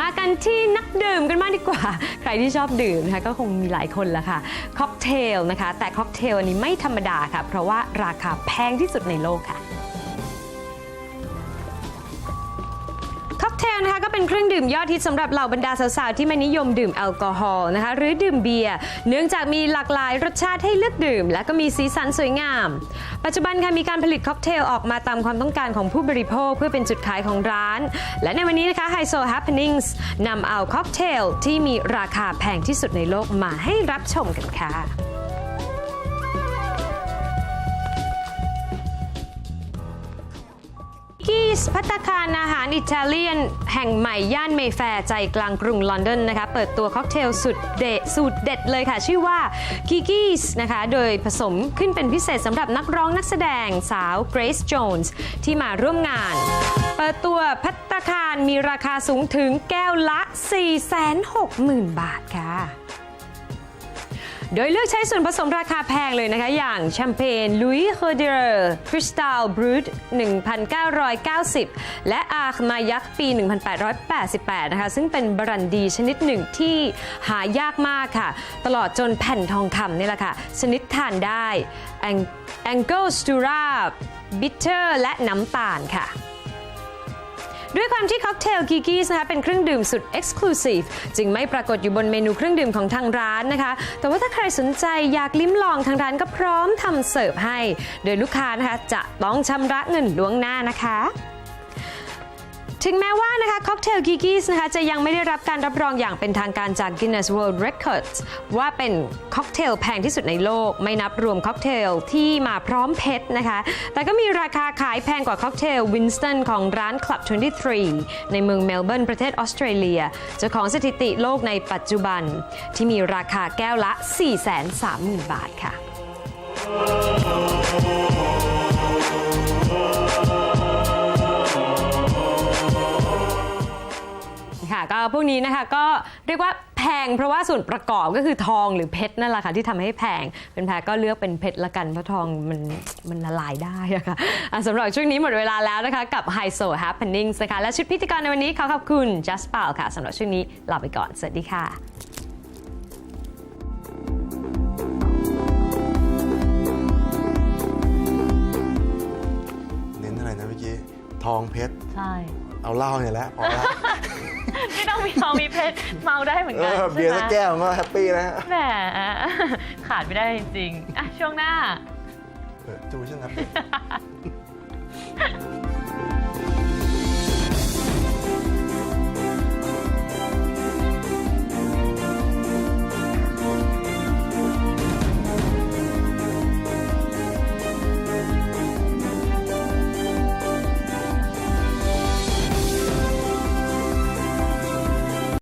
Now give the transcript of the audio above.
มากันที่นักดื่มกันมากดีกว่า ใครที่ชอบดื่มนะคะก็คงมีหลายคนละค่ะ ค็อกเทลนะคะ แต่ค็อกเทลอันนี้ไม่ธรรมดาค่ะ เพราะว่าราคาแพงที่สุดในโลกค่ะ นะคะก็เป็นเครื่องดื่มยอดฮิตสำหรับเหล่าบรรดาสาวๆที่ไม่นิยมดื่มแอลกอฮอล์นะคะหรือดื่มเบียร์เนื่องจากมีหลากหลายรสชาติให้เลือกดื่ม และก็มีสีสันสวยงาม ปัจจุบันค่ะมีการผลิตค็อกเทลออกมาตามความต้องการของผู้บริโภคเพื่อเป็นจุดขายของร้าน และในวันนี้นะคะ h i s o Happenings นำเอาค็อกเทลที่มีราคาแพงที่สุดในโลกมาให้รับชมกันค่ะ พัตคารอาหารอิตาเลียน แห่งใหม่ย่านเมแฟร์ใจกลางกรุงลอนดอนนะคะ เปิดตัวค็อกเทลสุดเด็ดสูตรเด็ดเลยค่ะ ชื่อว่ากิกีสนะคะ โดยผสมขึ้นเป็นพิเศษสำหรับนักร้องนักแสดงสาวเกรซโจนส์ที่มาร่วมงาน เปิดตัวพัตคารมีราคาสูงถึงแก้วละ 460,000 บาทค่ะ โดยเลือกใช้ส่วนผสมราคาแพงเลยนะคะ อย่างแชมเปญลุย h ์เดอร์คริสตัลบรูด1,990 และอาร์มายักปี 1888 นะคะ ซึ่งเป็นบรันดีชนิดหนึ่งที่หายากมากค่ะ ตลอดจนแผ่นทองคำนี่แหละค่ะ ชนิดทานได้แองเกิลสตูราบิทเทอร์และน้ำตาลค่ะ ด้วยความที่ค็อกเทลกิกี้นะคะเป็นเครื่องดื่มสุดเอ็กซ์คลูซีฟจึงไม่ปรากฏอยู่บนเมนูเครื่องดื่มของทางร้านนะคะ แต่ว่าถ้าใครสนใจอยากลิ้มลองทางร้านก็พร้อมทำเสิร์ฟให้ โดยลูกค้านะคะจะต้องชำระเงินล่วงหน้านะคะ ถึงแม้ว่านะคะค็อกเทลกิกี้นะคะจะยังไม่ได้รับการรับรองอย่างเป็นทางการจาก Guinness World Records ว่าเป็นค็อกเทลแพงที่สุดในโลก ไม่นับรวมค็อกเทลที่มาพร้อมเพชรนะคะ แต่ก็มีราคาขายแพงกว่าค็อกเทลวินสตันของร้าน Club 23 ในเมืองเมลเบิร์นประเทศออสเตรเลียเจ้าของสถิติโลกในปัจจุบัน ที่มีราคาแก้วละ 430,000 บาทค่ะ ก็พวกนี้นะคะก็เรียกว่าแพงเพราะว่าส่วนประกอบก็คือทองหรือเพชรนั่นแหละค่ะที่ทำให้แพง เป็นแพรก็เลือกเป็นเพชรละกันเพราะทองมันมันละลายได้อะค่ะอะสำหรับช่วงนี้หมดเวลาแล้วนะคะกับ h i s o Happenings นะคะและชุดพิธีกรในวันนี้ขอขอบคุณ Just p a l ค่ะสำหรับช่วงนี้ลาไปก่อน สวัสดีค่ะเน้นอะไรนะเมื่อกี้ทองเพชร ใช่ เอาเหล้าเนี่ยแหละพอละไม่ต้องมีทองมีเพชรเมาได้เหมือนเอกันอเบียร์สักใช่ไหมแก้วก็แฮปปี้แล้วฮะแหมขาดไม่ได้จริงๆอะช่วงหน้า เออจูฉันครับ